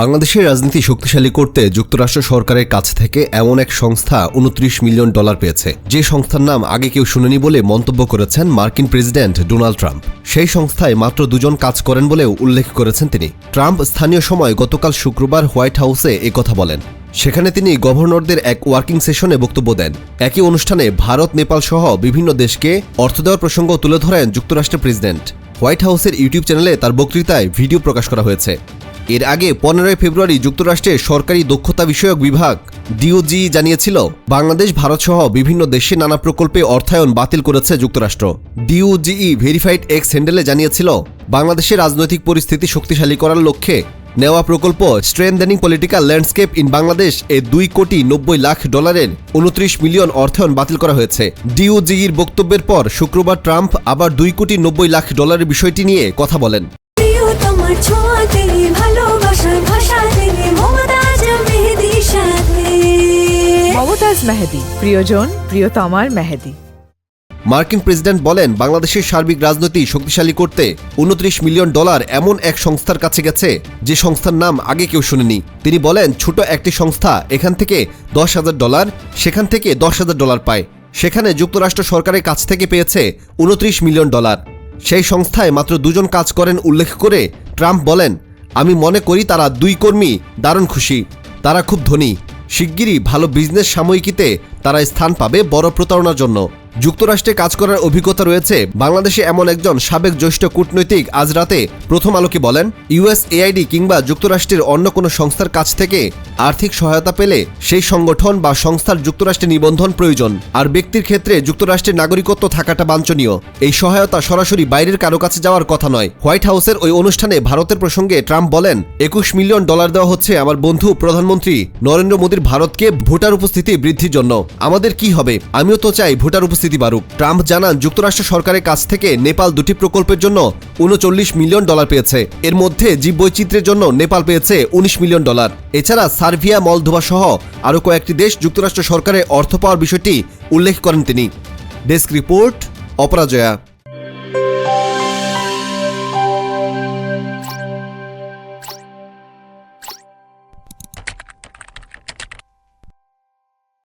বাংলাদেশের রাজনীতি শক্তিশালী করতে যুক্তরাষ্ট্র সরকারের কাছ থেকে এমন এক সংস্থা উনত্রিশ মিলিয়ন ডলার পেয়েছে। যে সংস্থার নাম আগে কেউ শুনেনি বলে মন্তব্য করেছেন মার্কিন প্রেসিডেন্ট ডোনাল্ড ট্রাম্প। সেই সংস্থায় মাত্র দুজন কাজ করেন বলেও উল্লেখ করেছেন তিনি। ট্রাম্প স্থানীয় সময় গতকাল শুক্রবার হোয়াইট হাউসে একথা বলেন। সেখানে তিনি গভর্নরদের এক ওয়ার্কিং সেশনে বক্তব্য দেন। একই অনুষ্ঠানে ভারত, নেপাল সহ বিভিন্ন দেশকে অর্থ দেওয়ার প্রসঙ্গ তুলে ধরেন যুক্তরাষ্ট্রের প্রেসিডেন্ট। হোয়াইট হাউসের ইউটিউব চ্যানেলে তার বক্তৃতায় ভিডিও প্রকাশ করা হয়েছে। এর আগে পনেরোই ফেব্রুয়ারি যুক্তরাষ্ট্রের সরকারি দক্ষতা বিষয়ক বিভাগ ডিওজি জানিয়েছিল, বাংলাদেশ ভারতসহ বিভিন্ন দেশে নানা প্রকল্পে অর্থায়ন বাতিল করেছে যুক্তরাষ্ট্র। ডিওজিই ভেরিফাইড এক্স হ্যান্ডেলে জানিয়েছিল বাংলাদেশের রাজনৈতিক পরিস্থিতি শক্তিশালী করার লক্ষ্যে নেওয়া প্রকল্প strengthening political landscape in Bangladesh এ দুই কোটি নব্বই লাখ ডলারের উনত্রিশ মিলিয়ন অর্থায়ন বাতিল করা হয়েছে। ডিওজিইর বক্তব্যের পর শুক্রবার ট্রাম্প আবার দুই কোটি নব্বই লাখ ডলারের বিষয়টি নিয়ে কথা বলেন। মমতাজ মেহেদি, প্রিয়জন প্রিয়তমার মেহেদি। মার্কিন প্রেসিডেন্ট বলেন, বাংলাদেশের সার্বিক রাজনীতি শক্তিশালী করতে উনত্রিশ মিলিয়ন ডলার এমন এক সংস্থার কাছে গেছে, যে সংস্থার নাম আগে কেউ শুনেনি। তিনি বলেন, ছোট একটি সংস্থা এখান থেকে দশ হাজার ডলার, সেখান থেকে দশ হাজার ডলার পায়। সেখানে যুক্তরাষ্ট্র সরকারের কাছ থেকে পেয়েছে উনত্রিশ মিলিয়ন ডলার। সেই সংস্থায় মাত্র দুজন কাজ করেন উল্লেখ করে ট্রাম্প বলেন, আমি মনে করি তারা দুই কর্মী, দারুণ খুশি। তারা খুব ধনী। শিগগিরই ভালো বিজনেস সাময়িকীতে তারা স্থান পাবে বড় প্রতারণার জন্য। যুক্তরাষ্ট্রে কাজ করার অভিজ্ঞতা রয়েছে। বাংলাদেশে এমন একজন সাবেক জ্যেষ্ঠ কূটনৈতিক আজ রাতে প্রথম আলোকে বলেন ইউএস এআইডি কিংবা যুক্তরাষ্ট্রের অন্য কোনো সংস্থার কাছ থেকে আর্থিক সহায়তা পেলে সেই সংগঠন বা সংস্থার যুক্তরাষ্ট্রে নিবন্ধন প্রয়োজন। আর ব্যক্তির ক্ষেত্রে যুক্তরাষ্ট্রের নাগরিকত্ব থাকাটা বাঞ্ছনীয়। এই সহায়তা সরাসরি বাইরের কারও কাছে যাওয়ার কথা নয়। হোয়াইট হাউসের ওই অনুষ্ঠানে ভারতের প্রসঙ্গে ট্রাম্প বলেন, একুশ মিলিয়ন ডলার দেওয়া হচ্ছে আমার বন্ধু প্রধানমন্ত্রী নরেন্দ্র মোদীর ভারতকে ভোটার উপস্থিতি বৃদ্ধির জন্য। আমাদের কি হবে? আমিও তো চাই ভোটার উপস্থিতি বাড়ুক। ট্রাম্প জানান যুক্তরাষ্ট্র সরকারের কাছ থেকে নেপাল দুটি প্রকল্পের জন্য উনচল্লিশ মিলিয়ন ডলার পেয়েছে। এর মধ্যে জীববৈচিত্র্যের জন্য নেপাল পেয়েছে উনিশ মিলিয়ন ডলার। এছাড়া সার্ভিয়া মলধোভা সহ আরও কয়েকটি দেশ যুক্তরাষ্ট্র সরকারের অর্থ পাওয়ার বিষয়টি উল্লেখ করেন তিনি। Desk report, Aparajeya.